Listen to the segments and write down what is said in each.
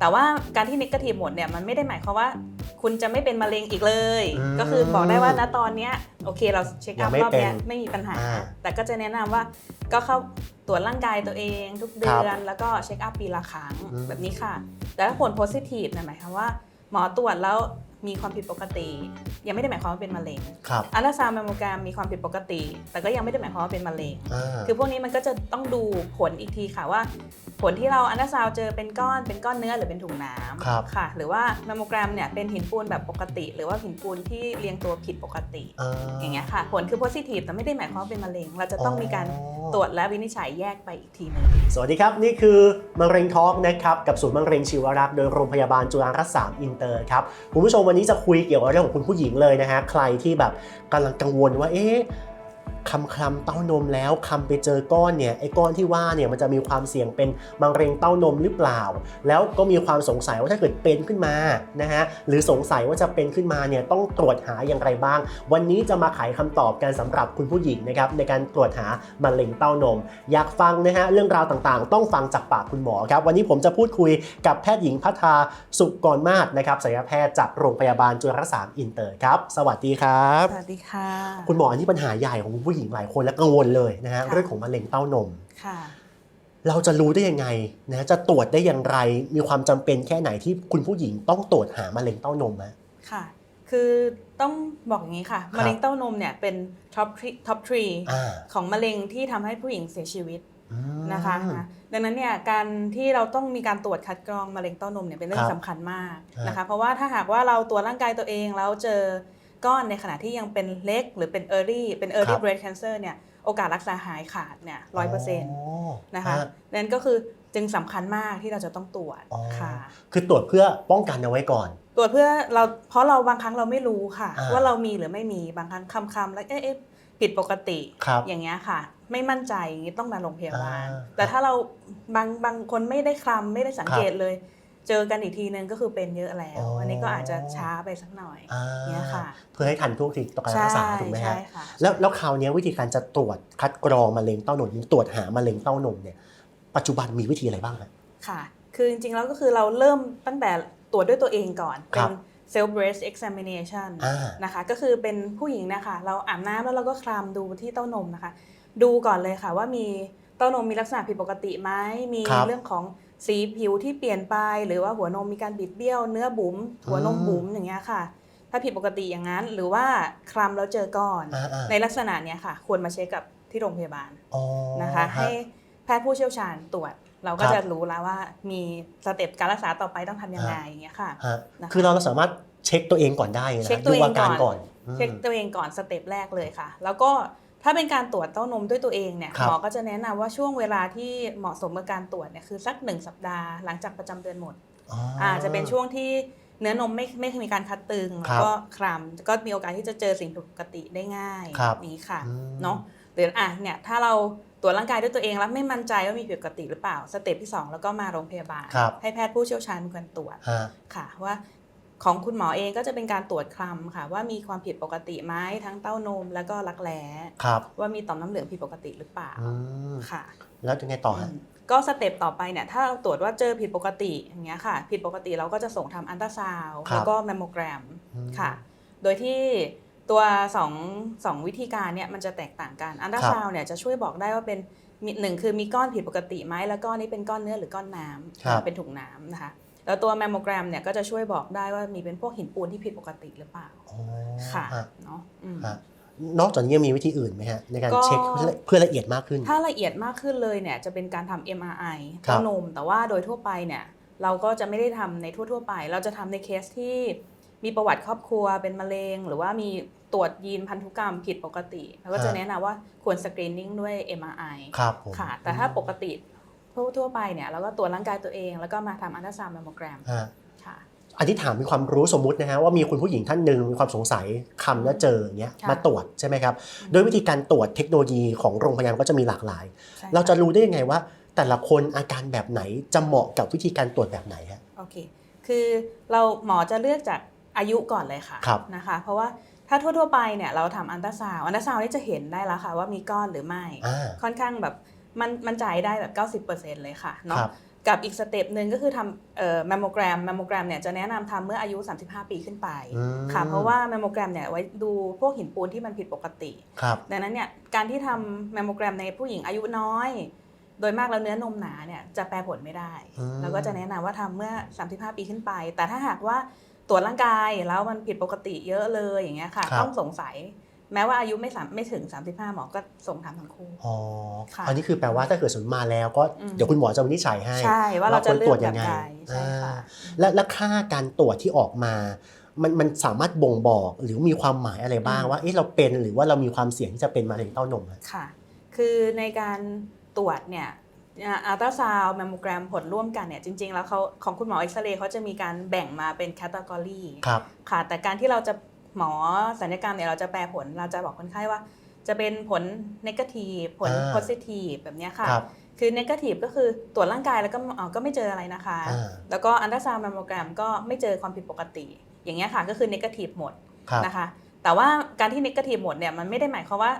แต่ว่าการที่นิเกทีฟหมดเนี่ยมันไม่ได้หมายความว่า คุณจะไม่เป็นมะเร็งอีกเลย อืมก็คือบอกได้ว่าณตอนเนี้ยโอเคเราเช็คยัอัพงไม่รอบเนี้ยเป็นไม่มีปัญหา อ่าแต่ก็จะแนะนำว่าก็เข้าตรวจร่างกายตัวเองทุกเดืคอรันบแล้วก็เช็คอัพปีละครั้งอืม แบบนี้ค่ะ แต่ถ้าผลโพซิทีฟเนี่ยหมายความว่า หมอตรวจแล้ว มีความผิดปกติ ยังไม่ได้หมายความว่าเป็นมะเร็งครับอัลตราซาวด์แมมโมแกรมมีความผิดปกติ แต่ก็ยังไม่ได้หมายความว่าเป็นมะเร็ง อ่าคือพวกนี้มันก็จะต้องดูผลอีกทีค่ะว่า ผลที่เราอันตราซาวด์เจอเป็นก้อนเป็นก้อนเนื้อหรือเป็นถุงน้ครับำค่ะ หรือว่าแมมโมแกรมเนี่ยเป็นหินปูนแบบปกติ หรือว่าหินปูนที่เรียงตัวผิดปกติ อ่าอย่างเงี้ยค่ะผลคือ positive แต่ไม่ได้หมายความว่าเป็นมะเร็ง เราจะต้องมีการอ๋อตรวจและวินิจฉัยแยกไปอีกทีหนึ่งสวัสดีครับ นี่คือมะเร็งทอล์กนะครับ กับศูนย์มะเร็งชีวรักษ์โดยโรงพยาบาลจุฬารัตน์สามอินเตอร์ครับ คุณผู้ชมวันนี้จะคุยเกี่ยวกับเรื่องของคุณผู้หญิงเลยนะฮะใครที่แบบกำลังกังวลว่าเอ๊ะ คำคลำเต้านมแล้วคำไปเจอก้อนเนี่ยไอ้ก้อนที่ว่าเนี่ยมันจะมีความเสี่ยงเป็นมะเร็งเต้านมหรือเปล่า แล้วก็มีความสงสัยว่าถ้าเกิดเป็นขึ้นมานะฮะหรือสงสัยว่าจะเป็นขึ้นมาเนี่ยต้องตรวจหาอย่างไรบ้าง วันนี้จะมาไขคำตอบกันสำหรับคุณผู้หญิงนะครับในการตรวจหามะเร็งเต้านม อยากฟังนะฮะเรื่องราวต่างๆ ต้องฟังจากปากคุณหมอครับวันนี้ผมจะพูดคุยกับแพทย์หญิงพัฒนาสุกรมาศนะครับศัลยแพทย์จากโรงพยาบาลจุฬารัตน์สามอินเตอร์ครับสวัสดีครับสวัสดีค่ะ คุณหมออันนี้ปัญหาใหญ่ของคุณผู้หญิงหลายคนและกังวลเลยนะฮะค่ะเรื่องของมะเร็งเต้านมค่ะเราจะรู้ได้ยังไงนะจะตรวจได้อย่างไร มีความจำเป็นแค่ไหนที่คุณผู้หญิงต้องตรวจหามะเร็งเต้านมฮะค่ะ คือต้องบอกอย่างนี้ค่ะครับมะเร็งเต้านมเนี่ยเป็นท็อปท็อปทรีอ่าของมะเร็งที่ทำให้ผู้หญิงเสียชีวิตอืมนะคะนะดังนั้นเนี่ยการที่เราต้องมีการตรวจคัดกรองมะเร็งเต้านมเนี่ยเป็นเรื่อครังบสำคัญมากฮะนะคะ เพราะว่าถ้าหากว่าเราตรวจร่างกายตัวเองแล้วเจอ ก้อนในขณะที่ยังเป็นเล็กหรือเป็น early เป็น early breast cancer เนี่ยโอกาสรักษาหายขาดเนี่ยร้อยเปอร์เซ็นต์นะคะฮ นั่นก็คือจึงสำคัญมากที่เราจะต้องตรวจอ๋อ ค่ะ คือตรวจเพื่อป้องกันเอาไว้ก่อน ตรวจเพื่อเราเพราะเราบางครั้งเราไม่รู้ค่ะ อ่าว่าเรามีหรือไม่มีบางครั้งคำๆแล้วเอ๊ะเอ๊ะผิดปกติ ครับอย่างเงี้ยค่ะ ไม่มั่นใจอย่างงี้ต้องมาโรงพยาบาล อ่าแต่ถ้าเราบางบางคนไม่ได้คลำไม่ได้สังเกตครับเลย เจอกันอีกทีนึงก็คือเป็นเยอะแล้วอ๋ออัอันนี้ก็อาจจะช้าไปสักหน่อยอ่าเนี่ยค่ะ เพื่อให้ทันท่วงทีต่อการรักษาถูกไหมฮะใช่ค่ะแล้วแล้วคราวเนี้ยวิธีการจะตรวจคัดกรองมะเร็งเต้านมตรวจหามะเร็งเต้านมเนี่ย ปัจจุบันมีวิธีอะไรบ้างฮะค่ะ คือจริงๆแล้วก็คือเราเริ่มตั้งแต่ตรวจด้วยตัวเองก่อนคเป็รันบ self breast examination อ่านะคะก็คือเป็นผู้หญิงนะคะเราอาบน้ำแล้วเราก็คลำดูที่เต้านมนะคะ ดูก่อนเลยค่ะว่ามีเต้านมมีลักษณะผิดปกติไหมมีครับเรื่องของ สีผิวที่เปลี่ยนไป หรือว่าหัวนมมีการบิดเบี้ยวเนื้อบุ๋มหัวนมอืมบุ๋มอย่างเงี้ยค่ะ ถ้าผิดปกติอย่างนั้น หรือว่าคลำแล้วเจอก้อนอ่าอ่าในลักษณะเนี้ยค่ะ ควรมาเช็คกับที่โรงพยาบาลอ๋อนะคะฮให้แพทย์ผู้เชี่ยวชาญตรวจ เราก็ครับจะรู้แล้วว่ามีสเต็ปการรักษาต่อไปต้องทำยังไงอย่างเงี้ยค่ะฮะนะคะคือเราสามารถเช็คตัวเองก่อนได้นะเช็คตัวเองดูอาการก่ก่ออนนอืมเช็คตัวเองก่อนสเต็ปแรกเลยค่ะ แล้วก็ ถ้าเป็นการตรวจเต้านมด้วยตัวเองเนี่ยครับ หมอก็จะแนะนำว่าช่วงเวลาที่เหมาะสมกับการตรวจเนี่ยคือสักหนึ่งสัปดาห์หลังจากประจำเดือนหมดอ๋อออ่าจะเป็นช่วงที่เนื้อนมไม่ไม่มีการคัดตึงคแล้รัวบก็คลำก็มีโอกาสที่จะเจอสิ่งผิดปกติได้ง่ายครับนี้ค่ะอืม เนาะหรืออะเนี่ยถ้าเราตรวจร่างกายด้วยตัวเองแล้วไม่มั่นใจว่ามีผิดปกติหรือเปล่าสเต็ปที่สองแล้วก็มาโรงพยาบาล ครับให้แพทย์ผู้เชี่ยวชาญเป็นคนตรวจ ฮะค่ะว่า ของคุณหมอเองก็จะเป็นการตรวจคลำค่ะ ว่ามีความผิดปกติไหมทั้งเต้านมแล้วก็รักแร้ครับว่ามีต่อมน้ำเหลืองผิดปกติหรือเปล่าอืมค่ะ แล้วยังไงต่อฮะอืมก็สเต็ปต่อไปเนี่ยถ้าเราตรวจว่าเจอผิดปกติอย่างเงี้ยค่ะ ผิดปกติเราก็จะส่งทำอันตราซาวด์ครับ แล้วก็แมมโมแกรมอืม ค่ะ โดยที่ตัวสองสองวิธีการเนี่ยมันจะแตกต่างกันอันตราซาวด์เนี่ยจะช่วยบอกได้ว่าเป็นมีหนึ่งคือมีก้อนผิดปกติไหมแล้วก็นี่เป็นก้อนเนื้อหรือก้อนน้ครับำเป็นถุงน้ำนะคะ แล้วตัวแมมโมแกรมเนี่ยก็จะช่วยบอกได้ว่ามีเป็นพวกหินปูนที่ผิดปกติหรือเปล่าอ๋อค่ะฮะเนาะอืมฮะนอกจากนี้ยังมีวิธีอื่นไหมฮะในการก็เช็คเพื่อละเอียดมากขึ้น ถ้าละเอียดมากขึ้นเลยเนี่ยจะเป็นการทำ MRI ครับเต้านมแต่ว่าโดยทั่วไปเนี่ยเราก็จะไม่ได้ทำในทั่ว ๆ ไป เราจะทำในเคสที่มีประวัติครอบครัวเป็นมะเร็ง หรือว่ามีตรวจยีนพันธุกรรมผิดปกติเราก็จะแนะนำว่าควรสกรีนนิ่งด้วย MRI ครับผมค่ะแต่ถ้าปกติ ทั่วทั่วๆไปเนี่ยเราก็ตรวจร่างกายตัวเอง แล้วก็มาทำอันตราซาวด์แมมโมแกรมฮะค่ะ อันที่ถามมีความรู้สมมุตินะฮะว่ามีคุณผู้หญิงท่านหนึ่งมีความสงสัยคำแล้วเจออย่างเงี้ยค่ะ มาตรวจใช่ไหมครับโดยวิธีการตรวจเทคโนโลยีของโรงพยาบาลก็จะมีหลากหลาย ใช่เราจะค่รู้ได้ยังไงว่า แต่ละคนอาการแบบไหนจะเหมาะกับวิธีการตรวจแบบไหนฮะ โอเค คือเราหมอจะเลือกจากอายุก่อนเลยค่ะครับ นะคะ เพราะว่าถ้าทั่ว ๆ ไปเนี่ยเราทำอันตราซาวด์อันตราซาวด์นี่จะเห็นได้แล้วค่ะว่ามีก้อนหรือไม่ อ่า ค่อนข้างแบบ มันมันจ่ายได้แบบ 90%เลยค่ะเนาะครับกับอีกสเต็ปหนึ่งก็คือทำเอ่อแมมโมแกรมแมมโมแกรมเนี่ยจะแนะนำทำเมื่ออายุ 35 ปีขึ้นไปอืมค่ะเพราะว่าแมมโมแกรมเนี่ยไว้ดูพวกหินปูนที่มันผิดปกติครับดังนั้นเนี่ยการที่ทำแมมโมแกรมในผู้หญิงอายุน้อย โดยมากแล้วเนื้อนมหนาเนี่ยจะแปลผลไม่ได้อืมแล้วก็จะแนะนำว่าทำเมื่อ 35 ปีขึ้นไป แต่ถ้าหากว่าตรวจร่างกายแล้วมันผิดปกติเยอะเลยอย่างเงี้ยค่ะ ต้องสงสัย แม้ว่าอายุไม่สามไม่ถึง 35 หมอก็ส่งทำทั้งคู่ อ๋อค่ะอันนี้คือแปลว่าถ้าเกิดสมมติมาแล้วก็อืม เดี๋ยวคุณหมอจะวินิจฉัยให้ ใช่ว่าเราจะเลืว่าควรตรอวกจแบยับงไงใดใช่ค่ะอ่าและและค่าการตรวจที่ออกมา มันมันสามารถบ่งบอกหรือมีความหมายอะไรบ้างอืม ว่าเอ๊ะเราเป็นหรือว่าเรามีความเสี่ยงที่จะเป็นมะเร็งเต้านมอะค่ะ คือในการตรวจเนี่ยอัลตราซาวด์แมมโมแกรมผลร่วมกันเนี่ยจริง ๆ แล้วเขาของคุณหมอเอ็กซเรย์เขาจะมีการแบ่งมาเป็นแคตตากรีครับ ค่ะ แต่การที่เราจะ หมอสัญญกรรมเนี่ยเราจะแปลผลเราจะบอกคนไข้ว่า จะเป็นผลนกาทีฟผลอ่า โพซิทีฟแบบเนี้ยค่ะ ครับ คือเนกาทีฟก็คือตรวจร่างกายแล้วก็อ๋อก็ไม่เจออะไรนะคะ อ่า แล้วก็อันตราซาวด์แมมโมแกรมก็ไม่เจอความผิดปกติ อย่างเงี้ยค่ะก็คือเนกาทีฟหมดครับ นะคะ แต่ว่าการที่นิเกทีฟหมดเนี่ยมันไม่ได้หมายความว่า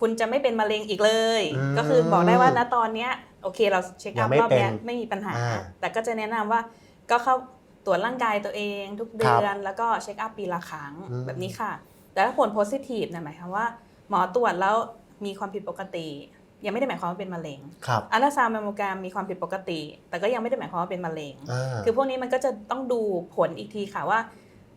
คุณจะไม่เป็นมะเร็งอีกเลย อืมก็คือบอกได้ว่าณตอนเนี้ยโอเคเราเช็คยัอังพไม่รอบเนี้ยเป็นไม่มีปัญหา อ่า แต่ก็จะแนะนำว่าก็เข้า ตรวจร่างกายตัวเองทุกเดืครับอน แล้วก็เช็คอัพปีละครั้งอืมแบบนี้ค่ะ แต่ถ้าผลโพซิทีฟเนี่ยหมายความว่าหมอตรวจแล้วมีความผิดปกติ ยังไม่ได้หมายความว่าเป็นมะเร็งครับอัลตราซาวด์แมมโมแกรมมีความผิดปกติ แต่ก็ยังไม่ได้หมายความว่าเป็นมะเร็งอ่าคือพวกนี้มันก็จะต้องดูผลอีกทีค่ะว่า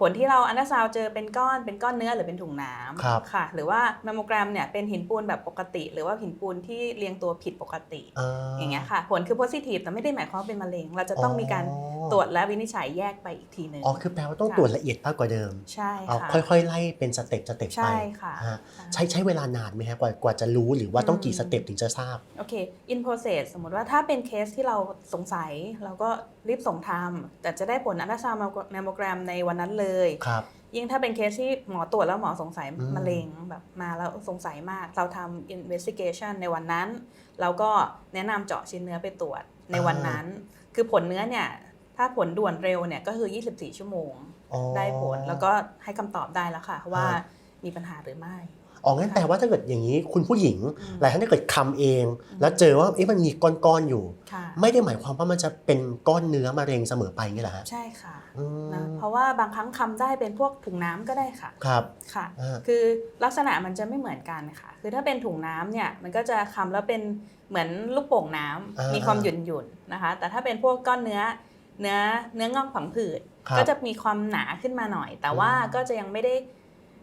ผลที่เราอันดาซาวเจอเป็นก้อนเป็นก้อนเนื้อหรือเป็นถุงน้ครับำค่ะ หรือว่าแมมโมแกรมเนี่ยเป็นหินปูนแบบปกติ หรือว่าหินปูนที่เรียงตัวผิดปกติอ่าอย่างเงี้ยค่ะ ผลคือโพซิทีฟแต่ไม่ได้หมายความว่าเป็นมะเร็ง เราจะต้องมีการอ๋อตรวจและวินิจฉัยแยกไปอีกทีหนึ่งอ๋อคือแปลว่าต้องค่ะตรวจละเอียดมากกว่าเดิมใช่เอาค่ะ ค่อยๆ ไล่เป็นสเต็ปสเต็ปไปใช่ค่ะ ฮะใช้ใช้เวลานานไหมฮะกว่ากว่าจะรู้หรือว่าต้องกี่อืมสเต็ปถึงจะทราบ โอเค in process สมมติว่าถ้าเป็นเคสที่เราสงสัย เราก็รีบส่งทำแต่จะได้ผลอัลตราซาวด์แมมโมแกรมในวันนั้นเลยครับ ยิ่งถ้าเป็นเคสที่หมอตรวจแล้วหมอสงสัยอืมมะเร็งแบบมาแล้วสงสัยมาก เราทำ investigation ในวันนั้น เราก็แนะนำเจาะชิ้นเนื้อไปตรวจในวันนั้น คือผลเนื้อเนี่ยถ้าผลด่วนเร็วเนี่ยก็คือ 24 ชั่วโมงอ๋อได้ผลแล้วก็ให้คำตอบได้แล้วค่ะว่าฮะมีปัญหาหรือไม่ อ๋องั้นแปลว่าถ้าเกิดอย่างนี้คุณผู้หญิงอืมหลายท่านถ้าเกิดคำเองอืมแล้วเจอว่าเอ๊ะมันมีก้อนๆอยู่ค่ะไม่ได้หมายความว่ามันจะเป็นก้อนเนื้อมะเร็งเสมอไปอย่างนี้เหรอฮะใช่ค่ะอืมนะเพราะว่าบางครั้งคำได้เป็นพวกถุงน้ำก็ได้ค่ะครับค่ะอ่าคือลักษณะมันจะไม่เหมือนกันค่ะ คือถ้าเป็นถุงน้ำเนี่ยมันก็จะคำแล้วเป็นเหมือนลูกโป่งน้ำอ่ามีมีความหยุ่นหยุ่นๆนะคะ แต่ถ้าเป็นพวกก้อนเนื้อเนื้อเนื้องอกผังผืดครับก็จะมีความหนาขึ้นมาหน่อย แต่ว่าอืมก็จะยังไม่ได้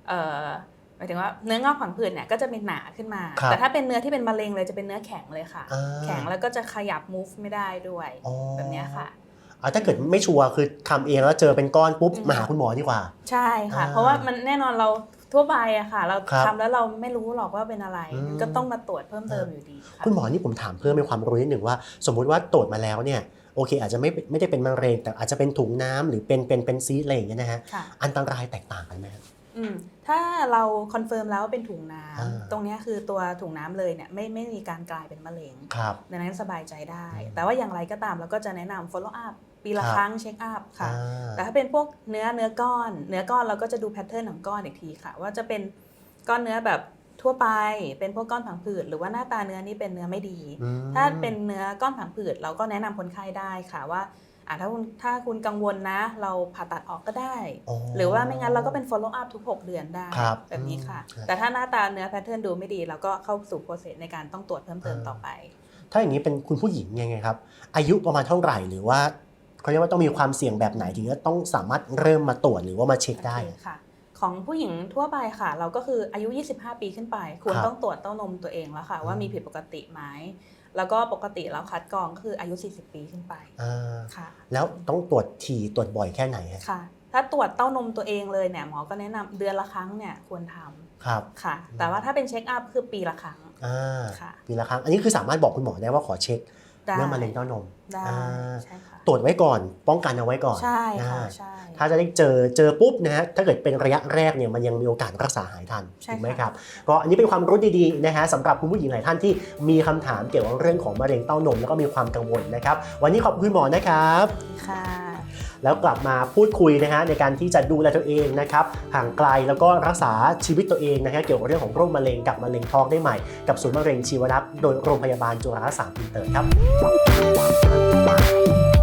เอ่อห มายถึงว่าเนื้องอกผังผืดเนี่ยก็จะเป็นหนาขึ้นมาครับแต่ถ้าเป็นเนื้อที่เป็นมะเร็งเลยจะเป็นเนื้อแข็งเลยค่ะอ่าแข็งแล้วก็จะขยับ move ไม่ได้ด้วยอ๋อแบบเนี้ยค่ะอ่าถ้าเกิดไม่ชัวร์คือทำเองแล้วเจอเป็นก้อนปุ๊บอืมมาหาคุณหมอดีกว่า ใช่ค่ะอ่าเพราะว่ามันแน่นอนเราทั่วไปอะค่ะ เราครับทำแล้วเราไม่รู้หรอกว่าเป็นอะไรอืมก็ต้องมาตรวจเพิ่มเติมอยู่ดีค่ะคุณหมอนี่ผมถามเพิ่มเป็นความรู้นิดหนึ่งว่า สมมุติว่าตรวจมาแล้วเนี่ยโอเค อาจจะไม่ไม่ได้เป็นมะเร็งแต่อาจจะเป็นถุงน้ำหรือเป็นเป็นเป็นซีสอะไรอย่างเงี้ยนะฮะค่ะอันตรายแตกต่างกันไหมฮะ อืมถ้าเราคอนเฟิร์มแล้วว่าเป็นถุงน้อ่าำตรงเนี้ยคือตัวถุงน้ำเลยเนี่ยไม่ไม่มีการกลายเป็นมะเร็ง ครับ ดังนั้นสบายใจได้ อืมแต่ว่าอย่างไรก็ตามเราก็จะแนะนำ follow up ปีละครับ ครั้งเช็คอัพค่ะ อ่า แต่ถ้าเป็นพวกเนื้อเนื้อก้อน เนื้อก้อนเราก็จะดูแพทเทิร์นของก้อนอีกทีค่ะ ว่าจะเป็นก้อนเนื้อแบบทั่วไป เป็นพวกก้อนผังผืดหรือว่าหน้าตาเนื้อนี่เป็นเนื้อไม่ดี อืมถ้าเป็นเนื้อก้อนผังผืดเราก็แนะนำคนไข้ได้ค่ะว่า อะถ้าคุณถ้าคุณกังวลนะ เราผ่าตัดออกก็ได้ อ๋อหรือว่าไม่งั้นเราก็เป็น follow up ทุก 6 เดือนได้ ครับแบบนี้ค่ะ อืม แต่ถ้าหน้าตาเนื้อแพทเทิร์นดูไม่ดีเราก็เข้าสู่โปรเซสในการต้องตรวจเพิ่มเติมต่อไป ถ้าอย่างนี้เป็นคุณผู้หญิงยังไงครับ อายุประมาณเท่าไหร่หรือว่าเขาเรียกว่าต้องมีความเสี่ยงแบบไหนถึงจะต้องสามารถเริ่มมาตรวจหรือว่ามาเช็คได้ โอเคค่ะ ของผู้หญิงทั่วไปค่ะ เราก็คืออายุ 25 ปีขึ้นไป ควรครับต้องตรวจเต้านมตัวเองแล้วค่ะ ว่าอืมมีผิดปกติไหมแล้วก็ปกติเราคัดกรองก็คืออายุ 40 ปีขึ้นไปอ่าค่ะ แล้วต้องตรวจถี่ตรวจบ่อยแค่ไหนฮะค่ะ ถ้าตรวจเต้านมตัวเองเลยเนี่ยหมอก็แนะนำเดือนละครั้งเนี่ยควรทำครับค่ะ แต่ว่าถ้าเป็นเช็คอัพคือปีละครั้งอ่าค่ะปีละครั้ง อันนี้คือสามารถบอกคุณหมอได้ว่าขอเช็ค ได้ เรื่องมะเร็งเต้านมได้อ่าใช่ค่ะตรวจไว้ก่อน ป้องกันเอาไว้ก่อนใช่ค่ะอ่าใช่ ถ้าจะได้เจอเจอปุ๊บนะฮะถ้าเกิดเป็นระยะแรกเนี่ยมันยังมีโอกาสรักษาหายทันใช่ถูกไหมค่ะ ครับก็อันนี้เป็นความรู้ดีๆนะฮะสำหรับคุณผู้หญิงหลายท่านที่มีคำถามเกี่ยวกับเรื่องของมะเร็งเต้านมแล้วก็มีความกังวลนะครับ วันนี้ขอบคุณหมอนะครับ ค่ะ แล้วกลับมาพูดคุยนะฮะในการที่จะดูแลตัวเองนะครับห่างไกลแล้วก็รักษาชีวิตตัวเองนะฮะเกี่ยวกับเรื่องของโรคมะเร็งกับมะเร็งท้องได้ใหม่ กับศูนย์มะเร็งชีวรักษ์โดยโรงพยาบาลจุฬาลงกรณ์สามอินเตอร์ครับ